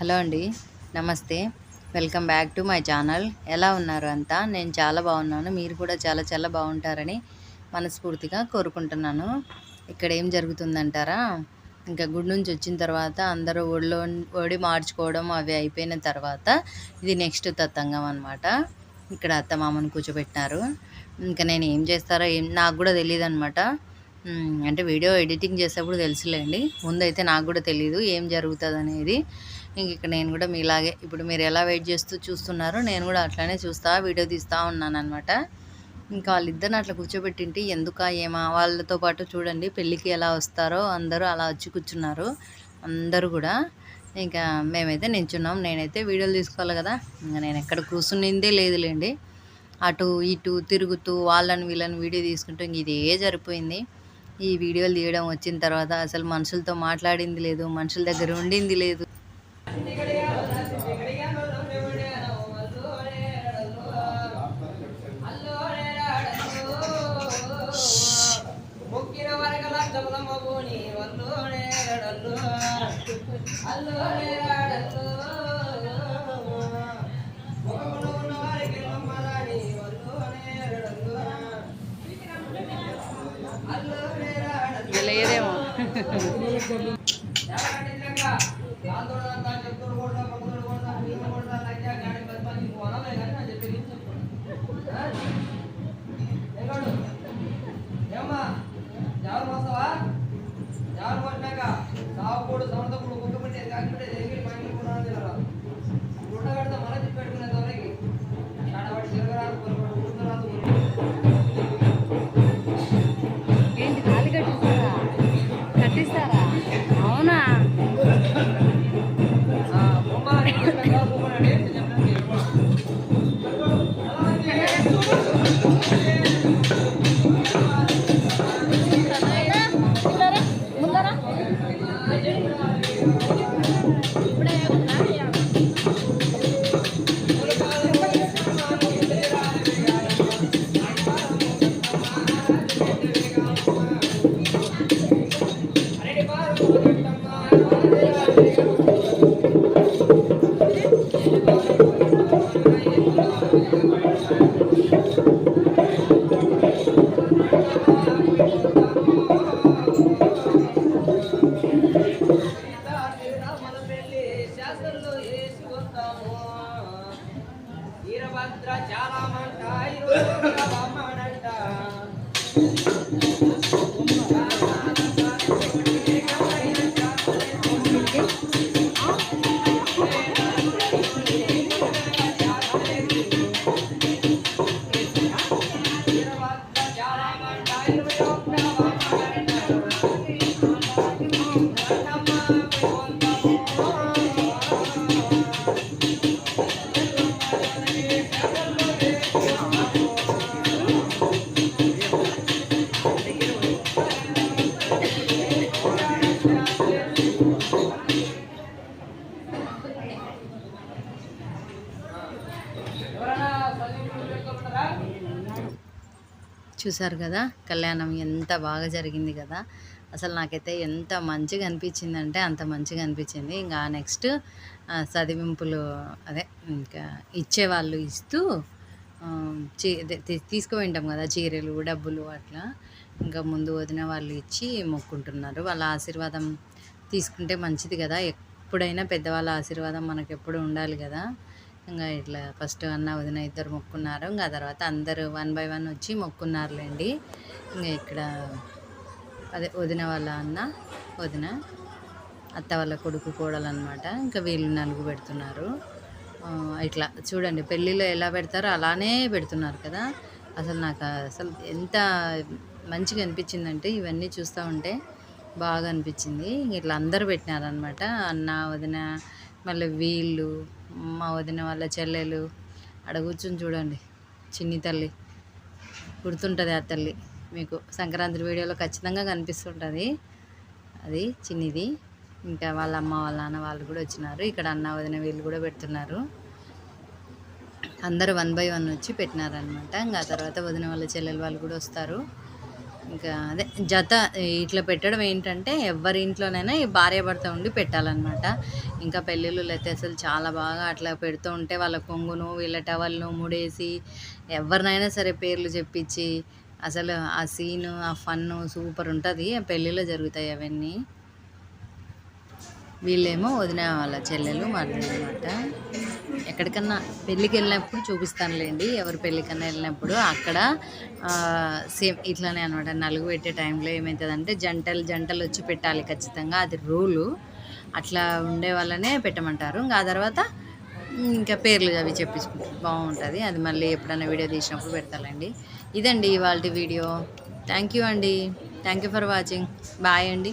Hello అండి నమస్తే. Welcome back to my channel. ఎలా ఉన్నారు అంతా? నేను చాలా బాగున్నాను. మీరు కూడా చాలా చాలా బాగుంటారని మనస్ఫూర్తిగా కోరుకుంటున్నాను. ఇక్కడ ఏం జరుగుతుందంటారా? ఇంకా గుడి నుంచి వచ్చిన తర్వాత అందరూ ఒడిలో ఒడి మార్చుకోవడం అవి అయిపోయిన తర్వాత ఇది నెక్స్ట్ తత్తంగం అనమాట ఇక్కడ అత్త మామను కూర్చోబెట్టినారు. ఇంకా నేను ఏం చేస్తారో ఏం నాకు కూడా తెలియదు అనమాట అంటే వీడియో ఎడిటింగ్ చేసేప్పుడు తెలుసులేండి. ముందైతే నాకు కూడా తెలియదు ఏం జరుగుతుంది అనేది ఇంక ఇక్కడ నేను కూడా మీలాగే ఇప్పుడు మీరు ఎలా వెయిట్ చేస్తూ చూస్తున్నారో నేను కూడా అట్లానే చూస్తా వీడియో తీస్తూ ఉన్నాను అనమాట ఇంకా వాళ్ళిద్దరిని అట్లా కూర్చోబెట్టింటి ఎందుక ఏమా? వాళ్ళతో పాటు చూడండి పెళ్ళికి ఎలా వస్తారో అందరూ అలా వచ్చి కూర్చున్నారు అందరూ కూడా. ఇంకా మేమైతే నించున్నాం నేనైతే వీడియోలు తీసుకోవాలి కదా ఇంకా నేను ఎక్కడ కూర్చునిందే లేదులేండి. అటు ఇటు తిరుగుతూ వాళ్ళని వీళ్ళని వీడియో తీసుకుంటూ ఇంక ఇదే జరిపోయింది ఈ వీడియోలు తీయడం వచ్చిన తర్వాత అసలు మనుషులతో మాట్లాడింది లేదు మనుషుల దగ్గర ఉండింది లేదు. ఏమ్మా ఎవరు వస్తావా ఎవరు కొట్టినాక సావుకోడు సమర్థకుడు కుక్కబెట్టి కాకపోతే Música చూసారు కదా కళ్యాణం ఎంత బాగా జరిగింది కదా. అసలు నాకైతే ఎంత మంచిగా అనిపించిందంటే అంత మంచిగా అనిపించింది. ఇంకా నెక్స్ట్ చదివింపులు అదే ఇంకా ఇచ్చేవాళ్ళు ఇస్తూ చీ తీసుకుపోయింటాం కదా చీరలు డబ్బులు అట్లా. ఇంకా ముందు వదిన వాళ్ళు ఇచ్చి మొక్కుంటున్నారు. వాళ్ళ ఆశీర్వాదం తీసుకుంటే మంచిది కదా. ఎప్పుడైనా పెద్దవాళ్ళ ఆశీర్వాదం మనకు ఎప్పుడు ఉండాలి కదా. ఇంకా ఇట్లా ఫస్ట్ అన్న వదిన ఇద్దరు మొక్కున్నారు. ఇంకా తర్వాత అందరూ వన్ బై వన్ వచ్చి మొక్కున్నారులేండి. ఇంకా ఇక్కడ అదే వదిన వాళ్ళ అన్న వదిన అత్త వాళ్ళ కొడుకు కోడలు అనమాట ఇంకా వీళ్ళు నలుగు పెడుతున్నారు. ఇట్లా చూడండి పెళ్ళిలో ఎలా పెడతారో అలానే పెడుతున్నారు కదా. అసలు నాకు అసలు ఎంత మంచిగా అనిపించిందంటే ఇవన్నీ చూస్తూ ఉంటే బాగా అనిపించింది. ఇట్లా అందరూ పెట్టినారనమాట అన్న వదిన మళ్ళీ వీళ్ళు మా వదిన వాళ్ళ చెల్లెలు అడ కూర్చొని చూడండి. చిన్ని తల్లి. గుర్తుంటుంది ఆ తల్లి. మీకు సంక్రాంతి వీడియోలో ఖచ్చితంగా కనిపిస్తుంటుంది. అది చిన్నిది. ఇంకా వాళ్ళ అమ్మ వాళ్ళ నాన్న వాళ్ళు కూడా వచ్చినారు. ఇక్కడ అన్న వదిన వీళ్ళు కూడా పెడుతున్నారు. అందరూ వన్ బై వన్ వచ్చి పెట్టినారనమాట ఇంకా తర్వాత వదిన వాళ్ళ చెల్లెలు వాళ్ళు కూడా వస్తారు. ఇంకా అదే జత ఇట్లా పెట్టడం ఏంటంటే ఎవరి ఇంట్లోనైనా ఈ భార్య భర్త ఉండి పెట్టాలన్నమాట. ఇంకా పెళ్ళిళ్ళు అయితే అసలు చాలా బాగా అట్లా పెడుతూ ఉంటే వాళ్ళ కొంగును వీళ్ళ టవల్ను ముడేసి ఎవరినైనా సరే పేర్లు చెప్పించి అసలు ఆ సీను ఆ ఫన్ను సూపర్ ఉంటుంది. పెళ్ళిలో జరుగుతాయి అవన్నీ. వీళ్ళేమో వదిన వాళ్ళ చెల్లెలు మాట్లాడమాట ఎక్కడికన్నా పెళ్ళికి వెళ్ళినప్పుడు చూపిస్తానులేండి ఎవరు పెళ్ళికన్నా వెళ్ళినప్పుడు. అక్కడ సేమ్ ఇట్లానే అనమాట నలుగు పెట్టే టైంలో ఏమవుతుందంటే జంటలు జంటలు వచ్చి పెట్టాలి ఖచ్చితంగా అది రూలు. అట్లా ఉండే వాళ్ళనే పెట్టమంటారు. ఇంకా ఆ తర్వాత ఇంకా పేర్లు అవి చెప్పించుకుంటారు బాగుంటుంది. అది మళ్ళీ ఎప్పుడైనా వీడియో తీసినప్పుడు పెడతానండి. ఇదండి ఇవాళ వీడియో. థ్యాంక్ యూ అండి. Thank you for watching. Bye అండి.